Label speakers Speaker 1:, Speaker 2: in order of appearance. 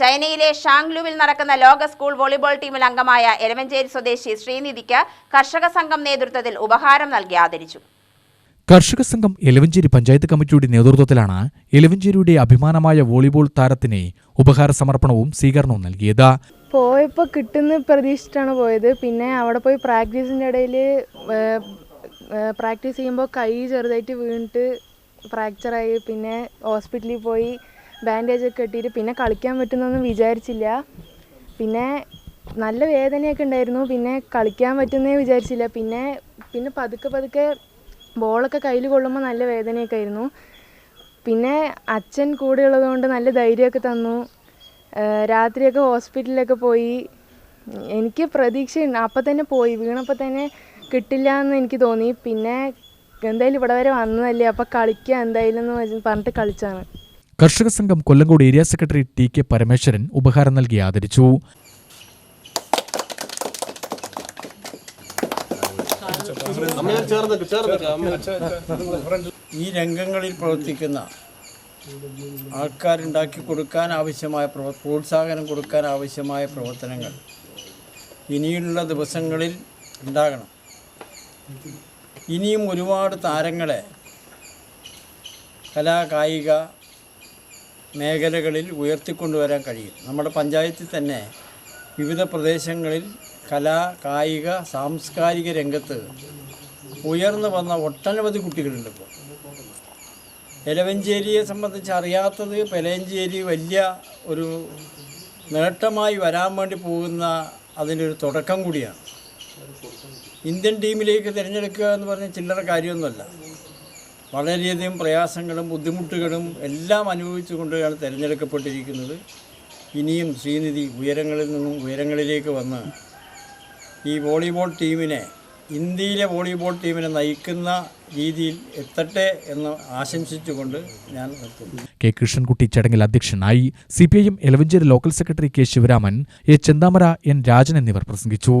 Speaker 1: ചൈനയിലെ ഷാങ്ലുവിൽ നടക്കുന്ന ലോക സ്കൂൾ വോളിബോൾ ടീമിൽ അംഗമായ എലമഞ്ചേരി സ്വദേശി ശ്രീനിധിക്ക് കർഷക സംഘം നേതൃത്വത്തിൽ ഉപഹാരം നൽകി ആദരിച്ചു.
Speaker 2: കർഷക സംഘം എലവഞ്ചേരി പഞ്ചായത്ത് കമ്മിറ്റിയുടെ നേതൃത്വത്തിലാണ് എലവഞ്ചേരിയുടെ അഭിമാനമായ വോളിബോൾ താരത്തിന് ഉപഹാര സമർപ്പണവും സ്വീകരണവും നൽകിയത്.
Speaker 3: പോയപ്പോൾ കിട്ടുന്ന പ്രതീക്ഷിച്ചിട്ടാണ് പോയത്. പിന്നെ അവിടെ പോയി പ്രാക്ടീസിന്റെ ഇടയിൽ പ്രാക്ടീസ് ചെയ്യുമ്പോൾ കൈ ചെറുതായിട്ട് വീണിട്ട് ഫ്രാക്ചറായി പിന്നെ ഹോസ്പിറ്റലിൽ പോയി. ബാൻഡേജ് ഒക്കെ കെട്ടിയിട്ട് പിന്നെ കളിക്കാൻ പറ്റുന്നൊന്നും വിചാരിച്ചില്ല. പിന്നെ നല്ല വേദനയൊക്കെ ഉണ്ടായിരുന്നു. പിന്നെ കളിക്കാൻ പറ്റുന്നേ വിചാരിച്ചില്ല. പിന്നെ പിന്നെ പതുക്കെ പതുക്കെ ബോളൊക്കെ കയ്യിൽ കൊള്ളുമ്പോൾ നല്ല വേദനയൊക്കെ ആയിരുന്നു. പിന്നെ അച്ഛൻ കൂടെ ഉള്ളതുകൊണ്ട് നല്ല ധൈര്യമൊക്കെ തന്നു. രാത്രിയൊക്കെ ഹോസ്പിറ്റലിലൊക്കെ പോയി. എനിക്ക് പ്രതീക്ഷ അപ്പം തന്നെ പോയി. വീണപ്പോൾ തന്നെ കിട്ടില്ല എന്ന് എനിക്ക് തോന്നി. പിന്നെ എന്തായാലും ഇവിടെ വരെ വന്നതല്ലേ. അപ്പം കളിക്കുക എന്തായാലും എന്ന് പറഞ്ഞിട്ട് കളിച്ചാണ്.
Speaker 2: കർഷക സംഘം Kollengode area secretary T K Parameswaran ഉപഹാരം നൽകി ആദരിച്ചു.
Speaker 4: ഈ രംഗങ്ങളിൽ പ്രവർത്തിക്കുന്ന ആൾക്കാരുണ്ടാക്കി കൊടുക്കാൻ ആവശ്യമായ പ്രോത്സാഹനം കൊടുക്കാൻ ആവശ്യമായ പ്രവർത്തനങ്ങൾ ഇനിയുള്ള ദിവസങ്ങളിൽ ഉണ്ടാകണം. ഇനിയും ഒരുപാട് താരങ്ങളെ കലാ കായിക മേഖലകളിൽ ഉയർത്തിക്കൊണ്ടുവരാൻ കഴിയും. നമ്മുടെ പഞ്ചായത്തിൽ തന്നെ വിവിധ പ്രദേശങ്ങളിൽ കലാ കായിക സാംസ്കാരിക രംഗത്ത് ഉയർന്നു വന്ന ഒട്ടനവധി കുട്ടികളുണ്ട് ഇപ്പോൾ എലവഞ്ചേരിയെ സംബന്ധിച്ച് അറിയാത്തത് പെലയഞ്ചേരി വലിയ ഒരു നേട്ടമായി വരാൻ വേണ്ടി പോകുന്ന അതിന്റെ തുടക്കം കൂടിയാണ്. ഇന്ത്യൻ ടീമിലേക്ക് തിരഞ്ഞെടുക്കുക എന്ന് പറഞ്ഞ ചില്ലറ കാര്യമൊന്നുമല്ല. വളരെയധികം പ്രയാസങ്ങളും ബുദ്ധിമുട്ടുകളും എല്ലാം അനുഭവിച്ചുകൊണ്ടാണ് തിരഞ്ഞെടുക്കപ്പെട്ടിരിക്കുന്നത്. ഇനിയും ശ്രീനിധി ഉയരങ്ങളിൽ നിന്നും ഉയരങ്ങളിലേക്ക് വന്ന് ഈ വോളിബോൾ ടീമിനെ ഇന്ത്യയിലെ വോളിബോൾ ടീമിനെ നയിക്കുന്ന രീതിയിൽ എത്തട്ടെ എന്ന് ആശംസിച്ചുകൊണ്ട് ഞാൻ
Speaker 2: കെ കൃഷ്ണൻകുട്ടി ചടങ്ങിൽ അധ്യക്ഷനായി C P I M Elavanchery local secretary K Sivaraman A Chenthamara N Rajan എന്നിവർ പ്രസംഗിച്ചു.